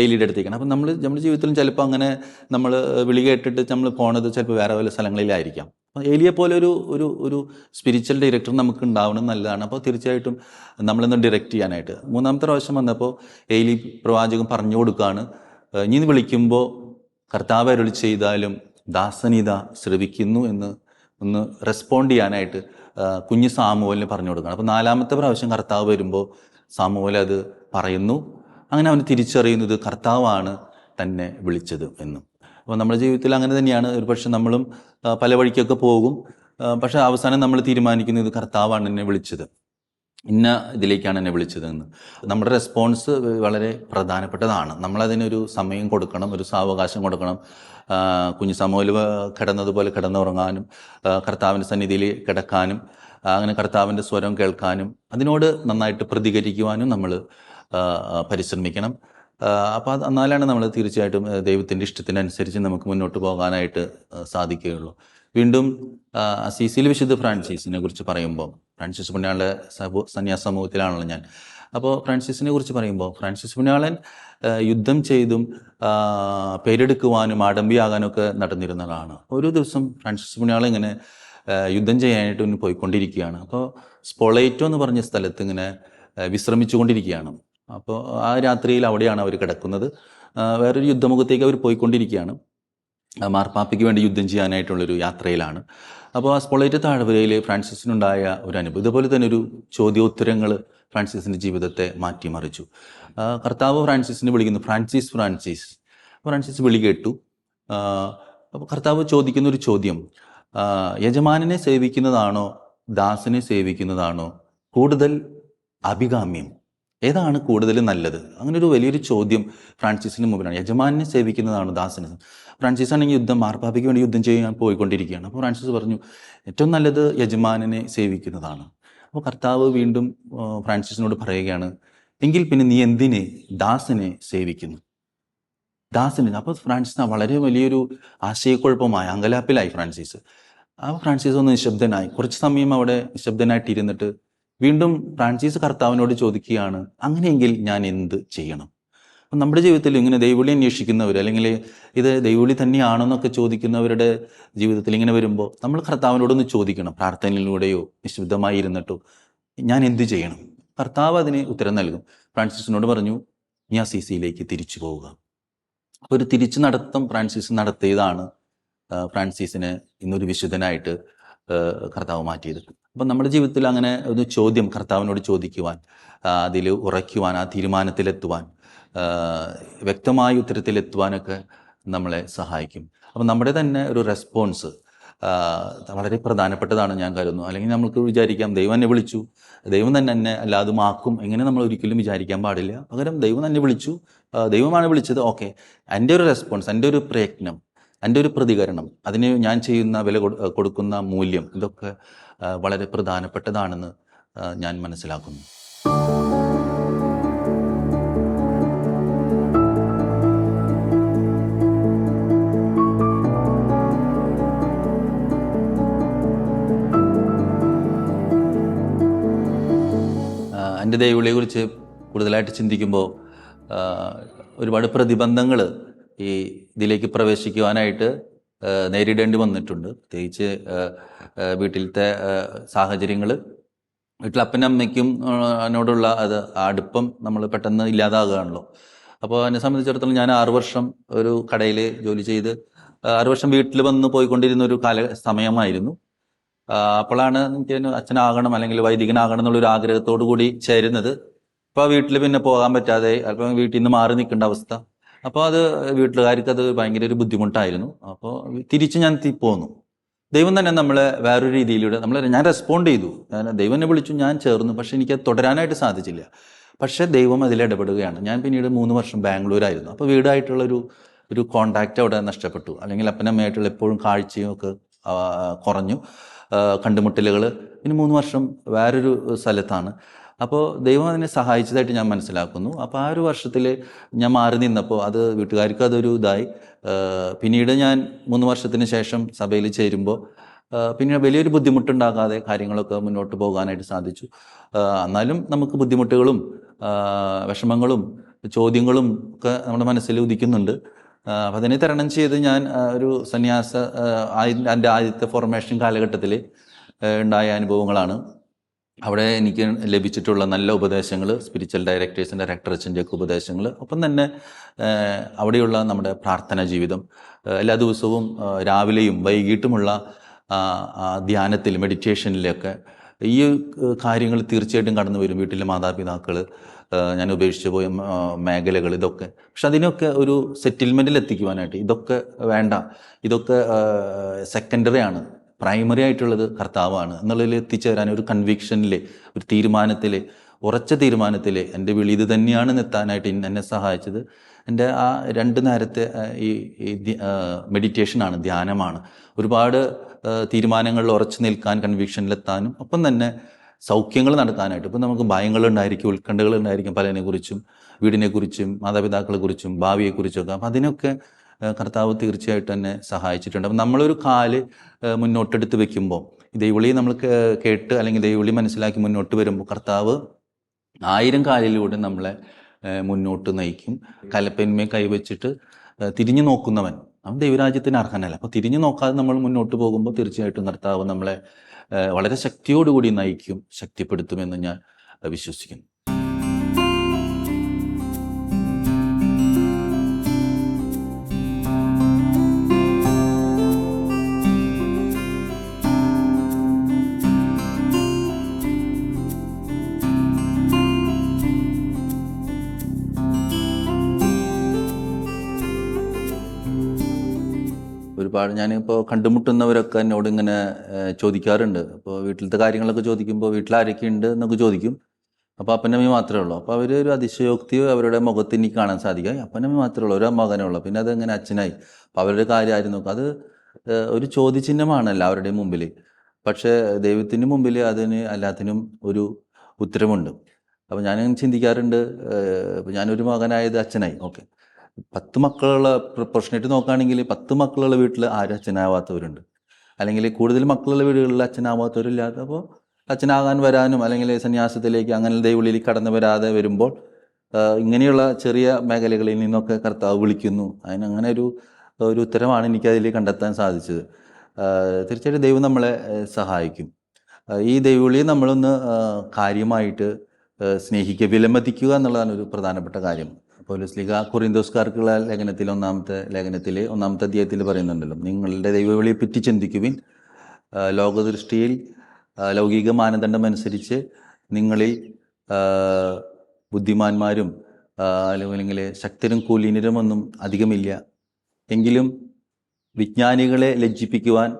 ഏലിയുടെ അടുത്തേക്കാണ്. അപ്പം നമ്മൾ നമ്മുടെ ജീവിതത്തിലും ചിലപ്പോൾ അങ്ങനെ നമ്മൾ വിളി കേട്ടിട്ട് നമ്മൾ പോണത് ചിലപ്പോൾ വേറെ വല്ല സ്ഥലങ്ങളിലായിരിക്കാം. അപ്പോൾ ഏലിയെ പോലെ ഒരു ഒരു ഒരു സ്പിരിച്വൽ ഡയറക്ടർ നമുക്ക് ഉണ്ടാവണം നല്ലതാണ്. അപ്പോൾ തീർച്ചയായിട്ടും നമ്മളൊന്ന് ഡയറക്റ്റ് ചെയ്യാനായിട്ട്. മൂന്നാമത്തെ പ്രാവശ്യം വന്നപ്പോൾ ഏലി പ്രവാചകൻ പറഞ്ഞു കൊടുക്കുകയാണ്. ഇനി വിളിക്കുമ്പോൾ കർത്താവ് അരുളി ചെയ്താലും ദാസനിത ശ്രവിക്കുന്നു എന്ന് ഒന്ന് റെസ്പോണ്ട് ചെയ്യാനായിട്ട് കുഞ്ഞ് സാമുവലിന് പറഞ്ഞു കൊടുക്കണം. അപ്പോൾ നാലാമത്തെ പ്രാവശ്യം കർത്താവ് വരുമ്പോൾ സാമുവൽ അത് പറയുന്നു. അങ്ങനെ അവന് തിരിച്ചറിയുന്നത് കർത്താവാണ് തന്നെ വിളിച്ചത് എന്നും. അപ്പോൾ നമ്മുടെ ജീവിതത്തിൽ അങ്ങനെ തന്നെയാണ്. ഒരു പക്ഷെ നമ്മളും പല വഴിക്കൊക്കെ പോകും. പക്ഷേ അവസാനം നമ്മൾ തീരുമാനിക്കുന്നത് കർത്താവാണ് എന്നെ വിളിച്ചത്. ഇന്ന ഇതിലേക്കാണ് എന്നെ വിളിച്ചതെന്ന് നമ്മുടെ റെസ്പോൺസ് വളരെ പ്രധാനപ്പെട്ടതാണ്. നമ്മളതിനൊരു സമയം കൊടുക്കണം ഒരു സാവകാശം കൊടുക്കണം. കുഞ്ഞു സമൂഹത്തിൽ കിടന്നതുപോലെ കിടന്നുറങ്ങാനും കർത്താവിന്റെ സന്നിധിയിൽ കിടക്കാനും അങ്ങനെ കർത്താവിന്റെ സ്വരം കേൾക്കാനും അതിനോട് നന്നായിട്ട് പ്രതികരിക്കുവാനും നമ്മൾ പരിശ്രമിക്കണം. അപ്പോൾ അത് എന്നാലാണ് നമ്മൾ തീർച്ചയായിട്ടും ദൈവത്തിന്റെ ഇഷ്ടത്തിനനുസരിച്ച് നമുക്ക് മുന്നോട്ട് പോകാനായിട്ട് സാധിക്കുകയുള്ളൂ. വീണ്ടും അസീസിയിൽ വിശുദ്ധ ഫ്രാൻസിസിനെ കുറിച്ച് പറയുമ്പോൾ ഫ്രാൻസിസ് പുണ്യാളെ സന്യാസ സമൂഹത്തിലാണല്ലോ ഞാൻ. അപ്പോൾ ഫ്രാൻസിസിനെ കുറിച്ച് പറയുമ്പോൾ ഫ്രാൻസിസ് പുണ്യാളൻ യുദ്ധം ചെയ്തും പേരെടുക്കുവാനും ആഡംബിയാകാനും ഒക്കെ നടന്നിരുന്നതാണ് ഒരു ദിവസം ഫ്രാൻസിസ് പുണ്യാളൻ ഇങ്ങനെ യുദ്ധം ചെയ്യാനായിട്ട് ഇങ്ങനെ പോയിക്കൊണ്ടിരിക്കുകയാണ്. അപ്പോൾ സ്പൊളേറ്റോ എന്ന് പറഞ്ഞ സ്ഥലത്ത് ഇങ്ങനെ വിശ്രമിച്ചു വിശ്രമിച്ചുകൊണ്ടിരിക്കുകയാണ്. അപ്പോൾ ആ രാത്രിയിൽ അവിടെയാണ് അവർ കിടക്കുന്നത്. വേറൊരു യുദ്ധമുഖത്തേക്ക് അവർ പോയിക്കൊണ്ടിരിക്കുകയാണ്. മാർപ്പാപ്പയ്ക്ക് വേണ്ടി യുദ്ധം ചെയ്യാനായിട്ടുള്ളൊരു യാത്രയിലാണ്. അപ്പോൾ ആ സ്പൊളേറ്റ് താഴ്വരയിൽ ഫ്രാൻസിസിനുണ്ടായ ഒരു അനുഭവം ഇതുപോലെ തന്നെ ഒരു ചോദ്യോത്തരങ്ങൾ ഫ്രാൻസിസിന്റെ ജീവിതത്തെ മാറ്റിമറിച്ചു. കർത്താവ് ഫ്രാൻസിസിനെ വിളിക്കുന്നു ഫ്രാൻസിസ് ഫ്രാൻസിസ്. ഫ്രാൻസിസ് വിളി കേട്ടു. അപ്പോൾ കർത്താവ് ചോദിക്കുന്ന ഒരു ചോദ്യം യജമാനെ യജമാനനെ സേവിക്കുന്നതാണോ ദാസനെ സേവിക്കുന്നതാണോ കൂടുതൽ അഭികാമ്യം? ഏതാണ് കൂടുതൽ നല്ലത്? അങ്ങനെ ഒരു വലിയൊരു ചോദ്യം ഫ്രാൻസിസിന് മുമ്പിലാണ്. യജമാനെ സേവിക്കുന്നതാണ് ദാസനെ. ഫ്രാൻസിസ് ആണെങ്കിൽ യുദ്ധം മാർപ്പാപ്പയ്ക്ക് വേണ്ടി യുദ്ധം ചെയ്യാൻ പോയിക്കൊണ്ടിരിക്കുകയാണ്. അപ്പോൾ ഫ്രാൻസിസ് പറഞ്ഞു ഏറ്റവും നല്ലത് യജമാനനെ സേവിക്കുന്നതാണ്. അപ്പോൾ കർത്താവ് വീണ്ടും ഫ്രാൻസിസിനോട് പറയുകയാണ് എങ്കിൽ പിന്നെ നീ എന്തിനെ? ദാസനെ സേവിക്കുന്നു. ദാസന് അപ്പോൾ ഫ്രാൻസിസ് വളരെ വലിയൊരു ആശയക്കുഴപ്പമായ അങ്കലാപ്പിലായി ഫ്രാൻസിസ്. ആ ഫ്രാൻസിസ് ഒന്ന് നിശബ്ദനായി കുറച്ച് സമയം അവിടെ നിശബ്ദനായിട്ട് ഇരുന്നിട്ട് വീണ്ടും ഫ്രാൻസിസ് കർത്താവിനോട് ചോദിക്കുകയാണ് അങ്ങനെയെങ്കിൽ ഞാൻ എന്ത് ചെയ്യണം? അപ്പം നമ്മുടെ ജീവിതത്തിൽ ഇങ്ങനെ ദൈവവിളി അന്വേഷിക്കുന്നവർ അല്ലെങ്കിൽ ഇത് ദൈവവിളി തന്നെയാണെന്നൊക്കെ ചോദിക്കുന്നവരുടെ ജീവിതത്തിൽ ഇങ്ങനെ വരുമ്പോൾ നമ്മൾ കർത്താവിനോടൊന്ന് ചോദിക്കണം പ്രാർത്ഥനയിലൂടെയോ നിശബ്ദമായി ഇരുന്നിട്ടോ ഞാൻ എന്ത് ചെയ്യണം? കർത്താവ് അതിന് ഉത്തരം നൽകും. ഫ്രാൻസിസിനോട് പറഞ്ഞു നീ ആ സി സിയിലേക്ക് തിരിച്ചു പോവുക. അപ്പോൾ ഒരു തിരിച്ചു നടത്തം ഫ്രാൻസിസ് നടത്തിയതാണ്. ഫ്രാൻസിസിന് ഇന്നൊരു വിശുദ്ധനായിട്ട് കർത്താവ് മാറ്റിയത്. അപ്പം നമ്മുടെ ജീവിതത്തിൽ അങ്ങനെ ഒരു ചോദ്യം കർത്താവിനോട് ചോദിക്കുവാൻ അതിൽ ഉറയ്ക്കുവാൻ ആ തീരുമാനത്തിലെത്തുവാൻ വ്യക്തമായ ഉത്തരത്തിലെത്തുവാനൊക്കെ നമ്മളെ സഹായിക്കും. അപ്പം നമ്മുടെ തന്നെ ഒരു റെസ്പോൺസ് വളരെ പ്രധാനപ്പെട്ടതാണ് ഞാൻ കരുതുന്നു. അല്ലെങ്കിൽ നമുക്ക് വിചാരിക്കാം ദൈവം എന്നെ വിളിച്ചു ദൈവം തന്നെ എന്നെ അല്ലാതുമാക്കും എങ്ങനെ നമ്മൾ ഒരിക്കലും വിചാരിക്കാൻ പാടില്ല. പകരം ദൈവം തന്നെ വിളിച്ചു ദൈവമാണ് വിളിച്ചത്. ഓക്കെ എന്റെ ഒരു റെസ്പോൺസ് എന്റെ ഒരു പ്രയത്നം എന്റെ ഒരു പ്രതികരണം അതിന് ഞാൻ ചെയ്യുന്ന വില കൊടുക്കുന്ന മൂല്യം ഇതൊക്കെ വളരെ പ്രധാനപ്പെട്ടതാണെന്ന് ഞാൻ മനസ്സിലാക്കുന്നു. എന്റെ കുറിച്ച് കൂടുതലായിട്ട് ചിന്തിക്കുമ്പോൾ ഒരുപാട് പ്രതിബന്ധങ്ങൾ ഈ ഇതിലേക്ക് പ്രവേശിക്കുവാനായിട്ട് നേരിടേണ്ടി വന്നിട്ടുണ്ട്. പ്രത്യേകിച്ച് വീട്ടിലത്തെ സാഹചര്യങ്ങൾ വീട്ടിൽ അപ്പനും അമ്മയ്ക്കും എന്നോടുള്ള അത് അടുപ്പം നമ്മൾ പെട്ടെന്ന് ഇല്ലാതാകുകയാണല്ലോ അപ്പോൾ എന്നെ സംബന്ധിച്ചിടത്തോളം ഞാൻ ആറു വർഷം ഒരു കടയിൽ ജോലി ചെയ്ത് ആറു വർഷം വീട്ടിൽ വന്ന് പോയിക്കൊണ്ടിരുന്ന ഒരു കാല സമയമായിരുന്നു. അപ്പോഴാണ് എനിക്ക് അച്ഛനാകണം അല്ലെങ്കിൽ വൈദികനാകണം എന്നുള്ളൊരു ആഗ്രഹത്തോടു കൂടി ചേരുന്നത് അപ്പോൾ വീട്ടിൽ പിന്നെ പോകാൻ പറ്റാതെ അല്പം വീട്ടിൽ നിന്ന് മാറി നിൽക്കേണ്ട അവസ്ഥ. അപ്പോൾ അത് വീട്ടുകാർക്ക് അത് ഭയങ്കര ഒരു ബുദ്ധിമുട്ടായിരുന്നു. അപ്പോൾ തിരിച്ച് ഞാൻ പോന്നു. ദൈവം തന്നെ നമ്മളെ വേറൊരു രീതിയിലൂടെ നമ്മൾ ഞാൻ റെസ്പോണ്ട് ചെയ്തു. ഞാൻ ദൈവം എന്നെ വിളിച്ചു ഞാൻ ചേർന്നു. പക്ഷെ എനിക്ക് തുടരാനായിട്ട് സാധിച്ചില്ല. പക്ഷേ ദൈവം അതിൽ ഇടപെടുകയാണ്. ഞാൻ പിന്നീട് മൂന്ന് വർഷം ബാംഗ്ലൂരായിരുന്നു. അപ്പോൾ വീടായിട്ടുള്ളൊരു ഒരു കോണ്ടാക്റ്റ് അവിടെ നഷ്ടപ്പെട്ടു. അല്ലെങ്കിൽ അപ്പനമ്മയായിട്ടുള്ള എപ്പോഴും കാഴ്ചയും ഒക്കെ കുറഞ്ഞു. കണ്ടുമുട്ടലുകൾ പിന്നെ മൂന്ന് വർഷം വേറൊരു സ്ഥലത്താണ്. അപ്പോൾ ദൈവം അതിനെ സഹായിച്ചതായിട്ട് ഞാൻ മനസ്സിലാക്കുന്നു. അപ്പോൾ ആ ഒരു വർഷത്തിൽ ഞാൻ മാറി നിന്നപ്പോൾ അത് വീട്ടുകാർക്ക് അതൊരു ഇതായി. പിന്നീട് ഞാൻ മൂന്ന് വർഷത്തിന് ശേഷം സഭയിൽ ചേരുമ്പോൾ പിന്നെ വലിയൊരു ബുദ്ധിമുട്ടുണ്ടാകാതെ കാര്യങ്ങളൊക്കെ മുന്നോട്ട് പോകാനായിട്ട് സാധിച്ചു. എന്നാലും നമുക്ക് ബുദ്ധിമുട്ടുകളും വിഷമങ്ങളും ചോദ്യങ്ങളും ഒക്കെ നമ്മുടെ മനസ്സിൽ ഉദിക്കുന്നുണ്ട്. അപ്പം അതിനെ തരണം ചെയ്ത് ഞാൻ ഒരു സന്യാസ എന്റെ ആദ്യത്തെ ഫോർമേഷൻ കാലഘട്ടത്തിൽ ഉണ്ടായ അനുഭവങ്ങളാണ്. അവിടെ എനിക്ക് ലഭിച്ചിട്ടുള്ള നല്ല ഉപദേശങ്ങൾ സ്പിരിച്വൽ ഡയറക്ടേഴ്സിന്റെ ഡയറക്ടർ അച്ഛന്റെയൊക്കെ ഉപദേശങ്ങൾ ഒപ്പം തന്നെ അവിടെയുള്ള നമ്മുടെ പ്രാർത്ഥനാ ജീവിതം. എല്ലാ ദിവസവും രാവിലെയും വൈകിട്ടുമുള്ള ധ്യാനത്തിൽ മെഡിറ്റേഷനിലൊക്കെ ഈ കാര്യങ്ങൾ തീർച്ചയായിട്ടും കടന്നു വരും. വീട്ടിലെ മാതാപിതാക്കൾ ഞാൻ ഉപേക്ഷിച്ച് പോയ മേഖലകൾ ഇതൊക്കെ. പക്ഷെ അതിനൊക്കെ ഒരു സെറ്റിൽമെന്റിൽ എത്തിക്കുവാനായിട്ട് ഇതൊക്കെ വേണ്ട. ഇതൊക്കെ സെക്കൻഡറി ആണ്. പ്രൈമറി ആയിട്ടുള്ളത് കർത്താവാണ്. എന്നുള്ളതിൽ എത്തിച്ചേരാൻ ഒരു കൺവിക്ഷനിൽ ഒരു തീരുമാനത്തിൽ ഉറച്ച തീരുമാനത്തിൽ എന്റെ വിളി ഇത് തന്നെയാണ് എത്താനായിട്ട് എന്നെ സഹായിച്ചത്. എന്റെ ആ രണ്ട് നേരത്തെ ഈ മെഡിറ്റേഷനാണ് ധ്യാനമാണ്. ഒരുപാട് തീരുമാനങ്ങളിൽ ഉറച്ചു നിൽക്കാൻ കൺവിക്ഷനിലെത്താനും ഒപ്പം തന്നെ സൗഖ്യങ്ങൾ നടത്താനായിട്ട്. ഇപ്പം നമുക്ക് ഭയങ്ങളുണ്ടായിരിക്കും ഉത്കണ്ഠകളുണ്ടായിരിക്കും പലതിനെക്കുറിച്ചും വീടിനെക്കുറിച്ചും മാതാപിതാക്കളെക്കുറിച്ചും ഭാവിയെക്കുറിച്ചൊക്കെ അപ്പം അതിനൊക്കെ കർത്താവ് തീർച്ചയായിട്ടും തന്നെ സഹായിച്ചിട്ടുണ്ട്. അപ്പം നമ്മളൊരു കാൽ മുന്നോട്ടെടുത്ത് വെക്കുമ്പോൾ ദൈവളി നമ്മൾ കേട്ട് അല്ലെങ്കിൽ ദൈവളി മനസ്സിലാക്കി മുന്നോട്ട് വരുമ്പോൾ കർത്താവ് ആയിരം കാലിലൂടെ നമ്മളെ മുന്നോട്ട് നയിക്കും. കലപ്പന്മയെ കൈവച്ചിട്ട് തിരിഞ്ഞു നോക്കുന്നവൻ. അവൻ ദൈവരാജ്യത്തിന് അർഹനല്ല. അപ്പോൾ തിരിഞ്ഞു നോക്കാതെ നമ്മൾ മുന്നോട്ട് പോകുമ്പോൾ തീർച്ചയായിട്ടും കർത്താവ് നമ്മളെ വളരെ ശക്തിയോടുകൂടി നയിക്കും ശക്തിപ്പെടുത്തുമെന്ന് ഞാൻ വിശ്വസിക്കുന്നു. ഞാനിപ്പോൾ കണ്ടുമുട്ടുന്നവരൊക്കെ എന്നോട് ഇങ്ങനെ ചോദിക്കാറുണ്ട്. അപ്പോൾ വീട്ടിലത്തെ കാര്യങ്ങളൊക്കെ ചോദിക്കുമ്പോൾ വീട്ടിൽ ആരൊക്കെ ഉണ്ട് എന്നൊക്കെ ചോദിക്കും. അപ്പോൾ അപ്പനമ്മ മാത്രമേ ഉള്ളൂ. അപ്പോൾ അവർ ഒരു അതിശയോക്തി അവരുടെ മുഖത്ത് എനിക്ക് കാണാൻ സാധിക്കും. "ഏയ്, അപ്പനമ്മ മാത്രമേ ഉള്ളൂ. ഒരു മകനേ ഉള്ളൂ. പിന്നെ അതെങ്ങനെ അച്ഛനായി? അപ്പോൾ അവരുടെ കാര്യം ആരും നോക്കും. അത് ഒരു ചോദ്യചിഹ്നമാണ് അവരുടെ മുമ്പിൽ പക്ഷേ ദൈവത്തിന് മുമ്പിൽ അതിന് എല്ലാത്തിനും ഒരു ഉത്തരമുണ്ട് അപ്പോൾ ഞാനങ്ങനെ ചിന്തിക്കാറുണ്ട്. ഞാനൊരു മകനായത് അച്ഛനായി. ഓക്കെ. പത്ത് മക്കളുള്ള പ്രൊഫഷനായിട്ട് നോക്കുകയാണെങ്കിൽ പത്ത് മക്കളുള്ള വീട്ടിൽ ആരും അച്ഛനാവാത്തവരുണ്ട്. അല്ലെങ്കിൽ കൂടുതൽ മക്കളുള്ള വീടുകളിൽ അച്ഛനാവാത്തവരില്ലാത്ത അപ്പോൾ അച്ഛനാകാൻ വരാനും അല്ലെങ്കിൽ സന്യാസത്തിലേക്ക് അങ്ങനെ ദൈവളിയിൽ കടന്നു വരാതെ വരുമ്പോൾ ഇങ്ങനെയുള്ള ചെറിയ മേഖലകളിൽ നിന്നൊക്കെ കർത്താവ് വിളിക്കുന്നു. അതിനങ്ങനെ ഒരു ഒരു ഉത്തരമാണ് എനിക്ക് അതിൽ കണ്ടെത്താൻ സാധിച്ചത്. തീർച്ചയായിട്ടും ദൈവം നമ്മളെ സഹായിക്കും. ഈ ദൈവവിളിയെ നമ്മളൊന്ന് കാര്യമായിട്ട് സ്നേഹിക്കുക വിലമതിക്കുക എന്നുള്ളതാണ് ഒരു പ്രധാനപ്പെട്ട കാര്യം. പൗലോസ്ലിക കുറിന്തോസ്കാർക്കുള്ള ലേഖനത്തിൽ ഒന്നാമത്തെ ലേഖനത്തിൽ ഒന്നാമത്തെ അധ്യായത്തിൽ പറയുന്നുണ്ടല്ലോ. നിങ്ങളുടെ ദൈവവിളിയെ പറ്റി ചിന്തിക്കുവിൻ. ലോകദൃഷ്ടിയിൽ ലൗകിക മാനദണ്ഡം അനുസരിച്ച് നിങ്ങളിൽ ബുദ്ധിമാന്മാരും അല്ലെങ്കിൽ ശക്തരും കുലീനരും ഒന്നും അധികമില്ല. എങ്കിലും വിജ്ഞാനികളെ ലജ്ജിപ്പിക്കുവാൻ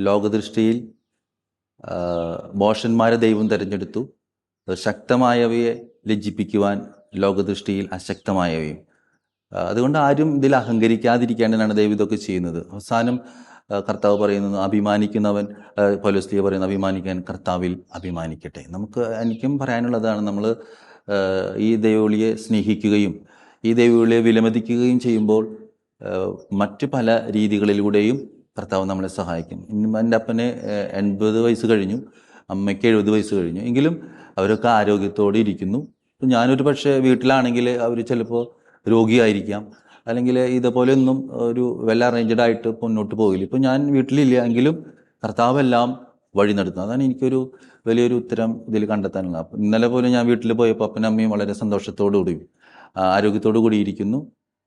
ലോകദൃഷ്ടിയിൽ മോഷന്മാരെ ദൈവം തിരഞ്ഞെടുത്തു. ശക്തമായവയെ ലജ്ജിപ്പിക്കുവാൻ ലോകദൃഷ്ടിയിൽ അശക്തമായവയും. അതുകൊണ്ട് ആരും ഇതിൽ അഹങ്കരിക്കാതിരിക്കേണ്ടതാണ് ദൈവം ഇതൊക്കെ ചെയ്യുന്നത്. അവസാനം കർത്താവ് പറയുന്നത് അഭിമാനിക്കുന്നവൻ പൗലോസ്ലിയ പറയുന്ന അഭിമാനിക്കാൻ കർത്താവിൽ അഭിമാനിക്കട്ടെ. നമുക്ക് എനിക്കും പറയാനുള്ളതാണ് നമ്മൾ ഈ ദൈവവിളിയെ സ്നേഹിക്കുകയും ഈ ദൈവവിളിയെ വിലമതിക്കുകയും ചെയ്യുമ്പോൾ മറ്റു പല രീതികളിലൂടെയും കർത്താവ് നമ്മളെ സഹായിക്കും. എന്റെ അപ്പന് എൺപത് വയസ്സ് കഴിഞ്ഞു അമ്മയ്ക്ക് എഴുപത് വയസ്സ് കഴിഞ്ഞു. എങ്കിലും അവരൊക്കെ ആരോഗ്യത്തോടെ ഇരിക്കുന്നു. ഇപ്പം ഞാനൊരു പക്ഷേ വീട്ടിലാണെങ്കിൽ അവർ ചിലപ്പോൾ രോഗിയായിരിക്കാം. അല്ലെങ്കിൽ ഇതുപോലെ ഒന്നും ഒരു വെൽ അറേഞ്ച്ഡ് ആയിട്ട് മുന്നോട്ട് പോകില്ല. ഇപ്പം ഞാൻ വീട്ടിലില്ല എങ്കിലും കർത്താവെല്ലാം വഴി നടത്തുന്നു അതാണ് എനിക്കൊരു വലിയൊരു ഉത്തരം ഇതിൽ കണ്ടെത്താനുള്ളത്. അപ്പം ഇന്നലെ പോലും ഞാൻ വീട്ടിൽ പോയപ്പോൾ അപ്പനും അമ്മയും വളരെ സന്തോഷത്തോടു കൂടി ആരോഗ്യത്തോടു കൂടി ഇരിക്കുന്നു.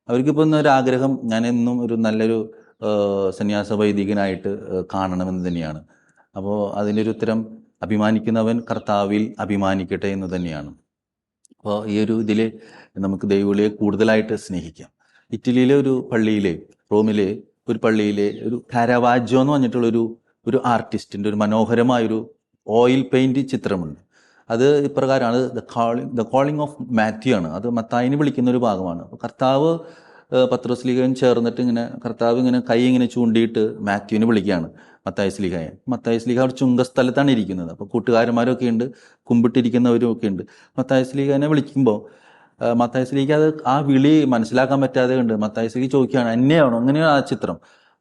അവർക്കിപ്പോൾ ഇന്നൊരു ആഗ്രഹം ഞാൻ എന്നും ഒരു നല്ലൊരു സന്യാസ വൈദികനായിട്ട് കാണണമെന്ന് തന്നെയാണ്. അപ്പോൾ അതിന്റെ ഒരു ഉത്തരം അഭിമാനിക്കുന്നവൻ കർത്താവിൽ അഭിമാനിക്കട്ടെ എന്ന് തന്നെയാണ്. അപ്പോൾ ഈ ഒരു ഇതിൽ നമുക്ക് ദൈവവിളിയെ കൂടുതലായിട്ട് സ്നേഹിക്കാം. ഇറ്റലിയിലെ ഒരു പള്ളിയിലെ റോമിലെ ഒരു പള്ളിയിലെ ഒരു കാരവാജോ എന്ന് പറഞ്ഞിട്ടുള്ളൊരു ഒരു ആർട്ടിസ്റ്റിന്റെ ഒരു മനോഹരമായൊരു ഓയിൽ പെയിന്റ് ചിത്രമുണ്ട്. അത് ഇപ്രകാരമാണ് the calling the calling of Matthew ആണ്. അത് മത്തായിനെ വിളിക്കുന്ന ഒരു ഭാഗമാണ്. കർത്താവ് പത്രോസ്ലിഹയും ചേർന്നിട്ട് ഇങ്ങനെ കർത്താവ് ഇങ്ങനെ കൈ ഇങ്ങനെ ചൂണ്ടിയിട്ട് മാത്യുവിനെ വിളിക്കുകയാണ്. മത്തായി സ്ലിഹയെ മത്തായ സ്ലിഹ അവിടെ ചുങ്കസ്ഥലത്താണ് ഇരിക്കുന്നത്. അപ്പോൾ കൂട്ടുകാരന്മാരൊക്കെ ഉണ്ട് കുമ്പിട്ടിരിക്കുന്നവരും ഒക്കെ ഉണ്ട് മത്തായ സ്ലിഹനെ വിളിക്കുമ്പോൾ മത്തായ സ്ലിക്ക് അത് ആ വിളി മനസ്സിലാക്കാൻ പറ്റാതെ ഉണ്ട് മത്തായ സ്ലിഹ ചോദിക്കുകയാണ് എന്നെയാണോ? അങ്ങനെയാണ് ആ ചിത്രം.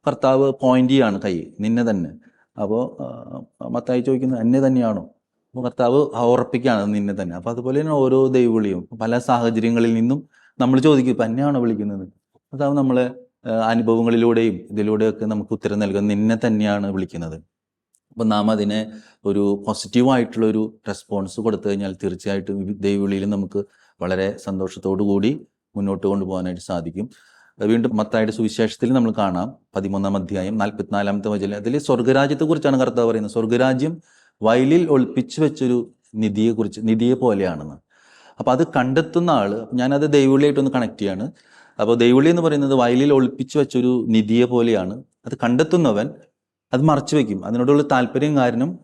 കർത്താവ് പോയിന്റ് ചെയ്യാണ് കൈ നിന്നെ തന്നെ. അപ്പോൾ മത്തായി ചോദിക്കുന്നത് എന്നെ തന്നെയാണോ? അപ്പോൾ കർത്താവ് ഉറപ്പിക്കുകയാണ് നിന്നെ തന്നെ. അപ്പോൾ അതുപോലെ തന്നെ ഓരോ ദൈവവിളിയും പല സാഹചര്യങ്ങളിൽ നിന്നും നമ്മൾ ചോദിക്കും ഇപ്പം എന്നെയാണോ വിളിക്കുന്നത്? കർത്താവ് നമ്മളെ അനുഭവങ്ങളിലൂടെയും ഇതിലൂടെയൊക്കെ നമുക്ക് ഉത്തരം നൽകുന്ന നിന്നെ തന്നെയാണ് വിളിക്കുന്നത്. അപ്പം നാം അതിനെ ഒരു പോസിറ്റീവായിട്ടുള്ളൊരു റെസ്പോൺസ് കൊടുത്തു കഴിഞ്ഞാൽ തീർച്ചയായിട്ടും ദൈവവിളിയിൽ നമുക്ക് വളരെ സന്തോഷത്തോടു കൂടി മുന്നോട്ട് കൊണ്ടുപോകാനായിട്ട് സാധിക്കും. വീണ്ടും മത്തായുടെ സുവിശേഷത്തിൽ നമ്മൾ കാണാം പതിമൂന്നാം അധ്യായം നാൽപ്പത്തിനാലാമത്തെ വചനം. അതിൽ സ്വർഗരാജ്യത്തെ കുറിച്ചാണ് കർത്താവ് പറയുന്നത്. സ്വർഗരാജ്യം വയലിൽ ഒളിപ്പിച്ചു വെച്ചൊരു നിധിയെ കുറിച്ച് നിധിയെ പോലെയാണെന്ന്. അപ്പോൾ അത് കണ്ടെത്തുന്ന ആൾ ഞാനത് ദൈവവിളിയായിട്ടൊന്ന് കണക്ട് ചെയ്യാണ്. അപ്പോൾ ദൈവളി എന്ന് പറയുന്നത് വയലിൽ ഒളിപ്പിച്ചു വെച്ചൊരു നിധിയെ പോലെയാണ്. അത് കണ്ടെത്തുന്നവൻ അത് മറച്ചു വെക്കും. അതിനോടുള്ള താല്പര്യം കാരണം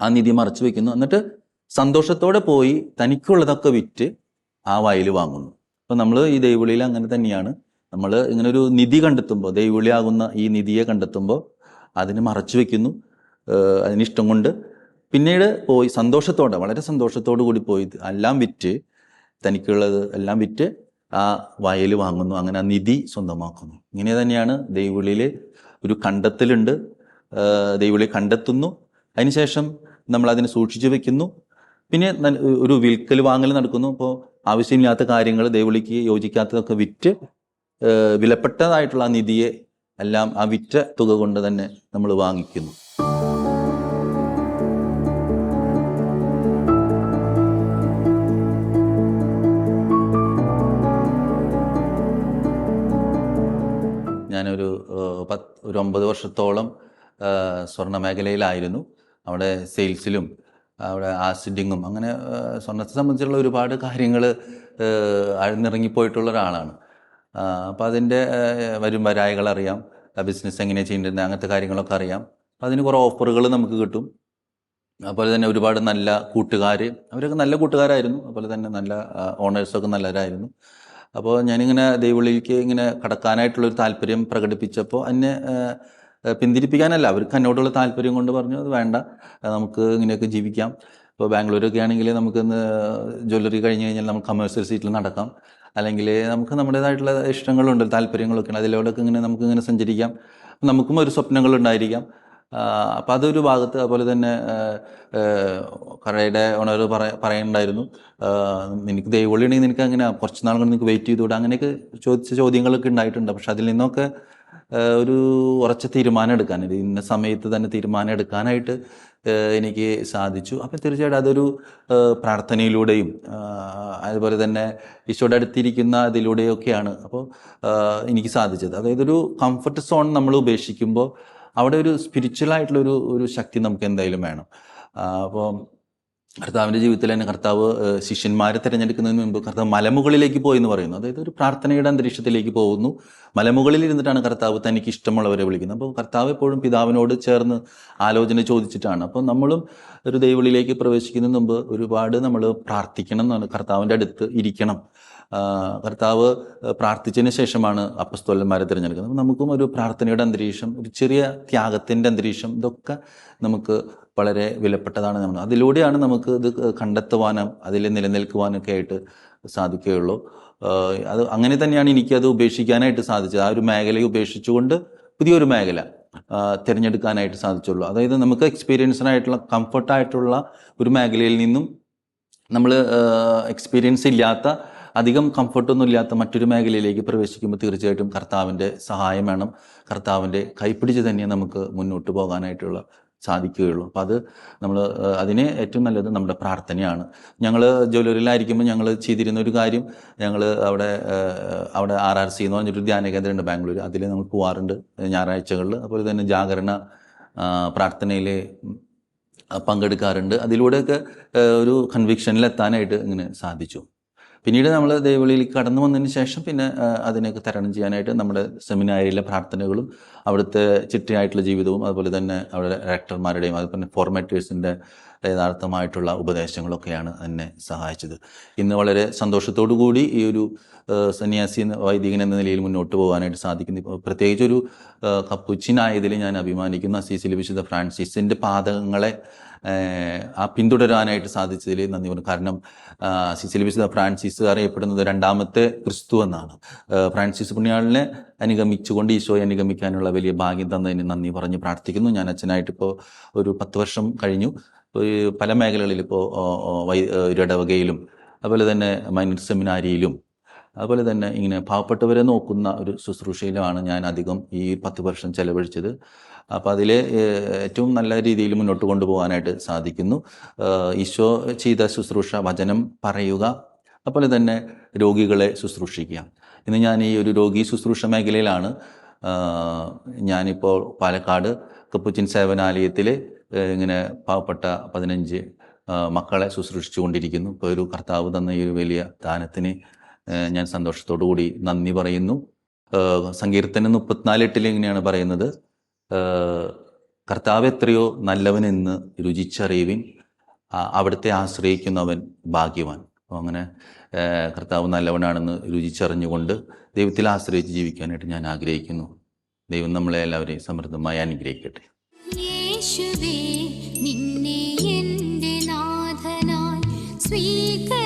ആ നിധി മറച്ചു വെക്കുന്നു. എന്നിട്ട് സന്തോഷത്തോടെ പോയി തനിക്കുള്ളതൊക്കെ വിറ്റ് ആ വയൽ വാങ്ങുന്നു. അപ്പോൾ നമ്മൾ ഈ ദൈവളിയിൽ അങ്ങനെ തന്നെയാണ്. നമ്മൾ ഇങ്ങനെ ഒരു നിധി കണ്ടെത്തുമ്പോൾ ദൈവളിയാകുന്ന ഈ നിധിയെ കണ്ടെത്തുമ്പോൾ അതിന് മറച്ചു വെക്കുന്നു. അതിനിഷ്ടം കൊണ്ട്. പിന്നീട് പോയി സന്തോഷത്തോടെ വളരെ സന്തോഷത്തോടു കൂടി പോയി എല്ലാം വിറ്റ് തനിക്കുള്ളത് എല്ലാം വിറ്റ് ആ വയൽ വാങ്ങുന്നു അങ്ങനെ ആ നിധി സ്വന്തമാക്കുന്നു. ഇങ്ങനെ തന്നെയാണ് ദൈവവിളിയിൽ ഒരു കണ്ടെത്തലുണ്ട്. ദൈവവിളി കണ്ടെത്തുന്നു. അതിനുശേഷം നമ്മൾ അതിനെ സൂക്ഷിച്ചു വെക്കുന്നു. പിന്നെ ഒരു വിൽക്കൽ വാങ്ങൽ നടക്കുന്നു. അപ്പോൾ ആവശ്യമില്ലാത്ത കാര്യങ്ങൾ ദൈവവിളിക്ക് യോജിക്കാത്തതൊക്കെ വിറ്റ് വിലപ്പെട്ടതായിട്ടുള്ള ആ നിധിയെ എല്ലാം ആ വിറ്റ തുക കൊണ്ട് തന്നെ നമ്മൾ വാങ്ങിക്കുന്നു. ഒരു ഒമ്പത് വർഷത്തോളം സ്വർണ മേഖലയിലായിരുന്നു അവിടെ സെയിൽസിലും അവിടെ ആസിഡിങ്ങും അങ്ങനെ സ്വർണത്തെ സംബന്ധിച്ചുള്ള ഒരുപാട് കാര്യങ്ങൾ അഴിഞ്ഞിറങ്ങിപ്പോയിട്ടുള്ള ഒരാളാണ് അപ്പോൾ അതിന്റെ വരും വരായകൾ അറിയാം ബിസിനസ് എങ്ങനെ ചെയ്യേണ്ടത് അങ്ങനത്തെ കാര്യങ്ങളൊക്കെ അറിയാം. അപ്പോൾ അതിന് കുറേ ഓഫറുകൾ നമുക്ക് കിട്ടും. അതുപോലെ തന്നെ ഒരുപാട് നല്ല കൂട്ടുകാർ അവരൊക്കെ നല്ല കൂട്ടുകാരായിരുന്നു. അതുപോലെ തന്നെ നല്ല ഓണേഴ്സൊക്കെ നല്ലവരായിരുന്നു. അപ്പോൾ ഞാനിങ്ങനെ ദൈവളിയിലേക്ക് ഇങ്ങനെ കടക്കാനായിട്ടുള്ളൊരു താല്പര്യം പ്രകടിപ്പിച്ചപ്പോൾ എന്നെ പിന്തിരിപ്പിക്കാനല്ല അവർക്ക് എന്നോടുള്ള താല്പര്യം കൊണ്ട് പറഞ്ഞു അത് വേണ്ട നമുക്ക് ഇങ്ങനെയൊക്കെ ജീവിക്കാം. ഇപ്പോൾ ബാംഗ്ലൂരൊക്കെ ആണെങ്കിൽ നമുക്കിന്ന് ജ്വല്ലറി കഴിഞ്ഞ് കഴിഞ്ഞാൽ നമുക്ക് കമേഴ്സ്യൽ സീറ്റിൽ നടക്കാം. അല്ലെങ്കിൽ നമുക്ക് നമ്മുടേതായിട്ടുള്ള ഇഷ്ടങ്ങളുണ്ട് താല്പര്യങ്ങളൊക്കെ ഉണ്ട് അതിലൂടെയൊക്കെ ഇങ്ങനെ നമുക്ക് ഇങ്ങനെ സഞ്ചരിക്കാം. നമുക്കും ഒരു സ്വപ്നങ്ങളുണ്ടായിരിക്കാം. അപ്പം അതൊരു ഭാഗത്ത് അതുപോലെ തന്നെ കടയുടെ ഓണർ പറ പറയുന്നുണ്ടായിരുന്നു നിനക്ക് ദൈവവിളി ഉണ്ടെങ്കിൽ നിനക്ക് അങ്ങനെ കുറച്ച് നാൾ കൊണ്ട് നിനക്ക് വെയിറ്റ് ചെയ്തുകൂടെ? അങ്ങനെയൊക്കെ ചോദിച്ച ചോദ്യങ്ങളൊക്കെ ഉണ്ടായിട്ടുണ്ട്. പക്ഷെ അതിൽ നിന്നൊക്കെ ഒരു ഉറച്ച തീരുമാനം എടുക്കാൻ ഇന്ന സമയത്ത് തന്നെ തീരുമാനം എടുക്കാനായിട്ട് എനിക്ക് സാധിച്ചു. അപ്പം തീർച്ചയായിട്ടും അതൊരു പ്രാർത്ഥനയിലൂടെയും അതുപോലെ തന്നെ ഈശോയുടെ അടുത്തിരിക്കുന്ന ഇതിലൂടെയൊക്കെയാണ് അപ്പോൾ എനിക്ക് സാധിച്ചത്. അതായത് ഒരു കംഫർട്ട് സോൺ നമ്മൾ ഉപേക്ഷിക്കുമ്പോൾ അവിടെ ഒരു സ്പിരിച്വൽ ആയിട്ടുള്ള ഒരു ശക്തി നമുക്ക് എന്തായാലും വേണം. അപ്പോൾ കർത്താവിന്റെ ജീവിതത്തിൽ തന്നെ കർത്താവ് ശിഷ്യന്മാരെ തിരഞ്ഞെടുക്കുന്നതിന് മുമ്പ് കർത്താവ് മലമുകളിലേക്ക് പോയി എന്ന് പറയുന്നു. അതായത് ഒരു പ്രാർത്ഥനയുടെ അന്തരീക്ഷത്തിലേക്ക് പോകുന്നു. മലമുകളിൽ ഇരുന്നിട്ടാണ് കർത്താവ് തനിക്ക് ഇഷ്ടമുള്ളവരെ വിളിക്കുന്നത്. അപ്പോൾ കർത്താവ് എപ്പോഴും പിതാവിനോട് ചേർന്ന് ആലോചന ചോദിച്ചിട്ടാണ്. അപ്പോൾ നമ്മളും ഒരു ദൈവളിലേക്ക് പ്രവേശിക്കുന്നതിന് മുമ്പ് ഒരുപാട് നമ്മൾ പ്രാർത്ഥിക്കണം എന്നാണ് കർത്താവിന്റെ അടുത്ത് ഇരിക്കണം. കർത്താവ് പ്രാർത്ഥിച്ചതിന് ശേഷമാണ് അപ്പസ്തോലന്മാരെ തിരഞ്ഞെടുക്കുന്നത്. നമുക്കും ഒരു പ്രാർത്ഥനയുടെ അന്തരീക്ഷം ഒരു ചെറിയ ത്യാഗത്തിന്റെ അന്തരീക്ഷം ഇതൊക്കെ നമുക്ക് വളരെ വിലപ്പെട്ടതാണ് നമ്മൾ. അതിലൂടെയാണ് നമുക്ക് ഇത് കണ്ടെത്തുവാനും അതിൽ നിലനിൽക്കുവാനൊക്കെ ആയിട്ട് സാധിക്കുകയുള്ളൂ. അത് അങ്ങനെ തന്നെയാണ് എനിക്കത് ഉപേക്ഷിക്കാനായിട്ട് സാധിച്ചത്. ആ ഒരു മേഖലയെ ഉപേക്ഷിച്ചുകൊണ്ട് പുതിയൊരു മേഖല തിരഞ്ഞെടുക്കാനായിട്ട് സാധിച്ചുള്ളൂ. അതായത് നമുക്ക് എക്സ്പീരിയൻസ്ഡ് ആയിട്ടുള്ള കംഫർട്ടായിട്ടുള്ള ഒരു മേഖലയിൽ നിന്നും നമ്മൾ എക്സ്പീരിയൻസ് ഇല്ലാത്ത അധികം കംഫർട്ടൊന്നും ഇല്ലാത്ത മറ്റൊരു മേഖലയിലേക്ക് പ്രവേശിക്കുമ്പോൾ തീർച്ചയായിട്ടും കർത്താവിന്റെ സഹായം വേണം. കർത്താവിന്റെ കൈപ്പിടിച്ച് തന്നെ നമുക്ക് മുന്നോട്ട് പോകാനായിട്ടുള്ള സാധിക്കുകയുള്ളൂ. അപ്പോൾ അത് നമ്മൾ അതിന് ഏറ്റവും നല്ലത് നമ്മുടെ പ്രാർത്ഥനയാണ്. ഞങ്ങൾ ജ്വല്ലറിയിലായിരിക്കുമ്പോൾ ഞങ്ങൾ ചെയ്തിരുന്ന ഒരു കാര്യം ഞങ്ങൾ അവിടെ അവിടെ ആർ ആർ സി എന്ന് പറഞ്ഞൊരു ധ്യാന കേന്ദ്രമുണ്ട് ബാംഗ്ലൂർ. അതിൽ നമ്മൾ പോവാറുണ്ട് ഞായറാഴ്ചകളിൽ അതുപോലെ തന്നെ ജാഗരണ പ്രാർത്ഥനയിൽ പങ്കെടുക്കാറുണ്ട്. അതിലൂടെയൊക്കെ ഒരു കൺവിക്ഷനിലെത്താനായിട്ട് ഇങ്ങനെ സാധിച്ചു. പിന്നീട് നമ്മൾ ദൈവവിളിയിലേക്ക് കടന്നു വന്നതിന് ശേഷം പിന്നെ അതിനെയൊക്കെ തരണം ചെയ്യാനായിട്ട് നമ്മുടെ സെമിനാരിയിലെ പ്രാർത്ഥനകളും അവിടുത്തെ ചിട്ടയായിട്ടുള്ള ജീവിതവും അതുപോലെ തന്നെ അവിടെ ഡയറക്ടർമാരുടെയും അതുപോലെ ഫോർമാറ്റേഴ്സിന്റെ യഥാർത്ഥമായിട്ടുള്ള ഉപദേശങ്ങളൊക്കെയാണ് എന്നെ സഹായിച്ചത്. ഇന്ന് വളരെ സന്തോഷത്തോടു കൂടി ഈ ഒരു സന്യാസി വൈദികൻ എന്ന നിലയിൽ മുന്നോട്ട് പോകാനായിട്ട് സാധിക്കുന്നു. പ്രത്യേകിച്ച് ഒരു കപ്പുച്ചിനായതിൽ ഞാൻ അഭിമാനിക്കുന്നു. അസീസിലെ വിശുദ്ധ ഫ്രാൻസിസിന്റെ പാതകങ്ങളെ ആ പിന്തുടരാനായിട്ട് സാധിച്ചതിൽ നന്ദി പറഞ്ഞു. കാരണം സിസിലി വിശുദ്ധ ഫ്രാൻസിസ് അറിയപ്പെടുന്നത് രണ്ടാമത്തെ ക്രിസ്തു എന്നാണ്. ഫ്രാൻസിസ് പുണ്യാളിനെ അനുഗമിച്ചുകൊണ്ട് ഈശോയെ അനുഗമിക്കാനുള്ള വലിയ ഭാഗ്യം തന്നതിന് നന്ദി പറഞ്ഞ് പ്രാർത്ഥിക്കുന്നു. ഞാൻ അച്ഛനായിട്ട് ഇപ്പോൾ ഒരു പത്ത് വർഷം കഴിഞ്ഞു. പല മേഖലകളിൽ ഇപ്പോൾ വൈ അതുപോലെ തന്നെ മൈനർ സെമിനാരിയിലും അതുപോലെ തന്നെ ഇങ്ങനെ പാവപ്പെട്ടവരെ നോക്കുന്ന ഒരു ശുശ്രൂഷയിലാണ് ഞാൻ അധികം ഈ പത്ത് വർഷം ചെലവഴിച്ചത്. അപ്പോൾ അതിൽ ഏറ്റവും നല്ല രീതിയിൽ മുന്നോട്ട് കൊണ്ടുപോകാനായിട്ട് സാധിക്കുന്നു. ഈശോ ചെയ്ത ശുശ്രൂഷ വചനം പറയുക അതുപോലെ തന്നെ രോഗികളെ ശുശ്രൂഷിക്കുക. ഇന്ന് ഞാൻ ഈ ഒരു രോഗി ശുശ്രൂഷ മേഖലയിലാണ്. ഞാനിപ്പോൾ പാലക്കാട് കപ്പുച്ചിൻ സേവനാലയത്തിൽ ഇങ്ങനെ പാവപ്പെട്ട പതിനഞ്ച് മക്കളെ ശുശ്രൂഷിച്ചു കൊണ്ടിരിക്കുന്നു ഇപ്പോൾ ഒരു കർത്താവ് തന്ന ഈ ഒരു വലിയ ദാനത്തിന് ഞാൻ സന്തോഷത്തോടു കൂടി നന്ദി പറയുന്നു. സങ്കീർത്തനം മുപ്പത്തിനാല് എട്ടിൽ ഇങ്ങനെയാണ് പറയുന്നത്. കർത്താവ് എത്രയോ നല്ലവനെന്ന് രുചിച്ചറിയുവിൻ അവിടുത്തെ ആശ്രയിക്കുന്നവൻ ഭാഗ്യവാൻ. അപ്പോൾ അങ്ങനെ കർത്താവ് നല്ലവനാണെന്ന് രുചിച്ചറിഞ്ഞുകൊണ്ട് ദൈവത്തിൽ ആശ്രയിച്ച് ജീവിക്കാനായിട്ട് ഞാൻ ആഗ്രഹിക്കുന്നു. ദൈവം നമ്മളെ എല്ലാവരെയും സമൃദ്ധമായി അനുഗ്രഹിക്കട്ടെ. യേശുവേ നിന്നെ എന്റെ നാഥനായി സ്വീകരിക്കുന്നു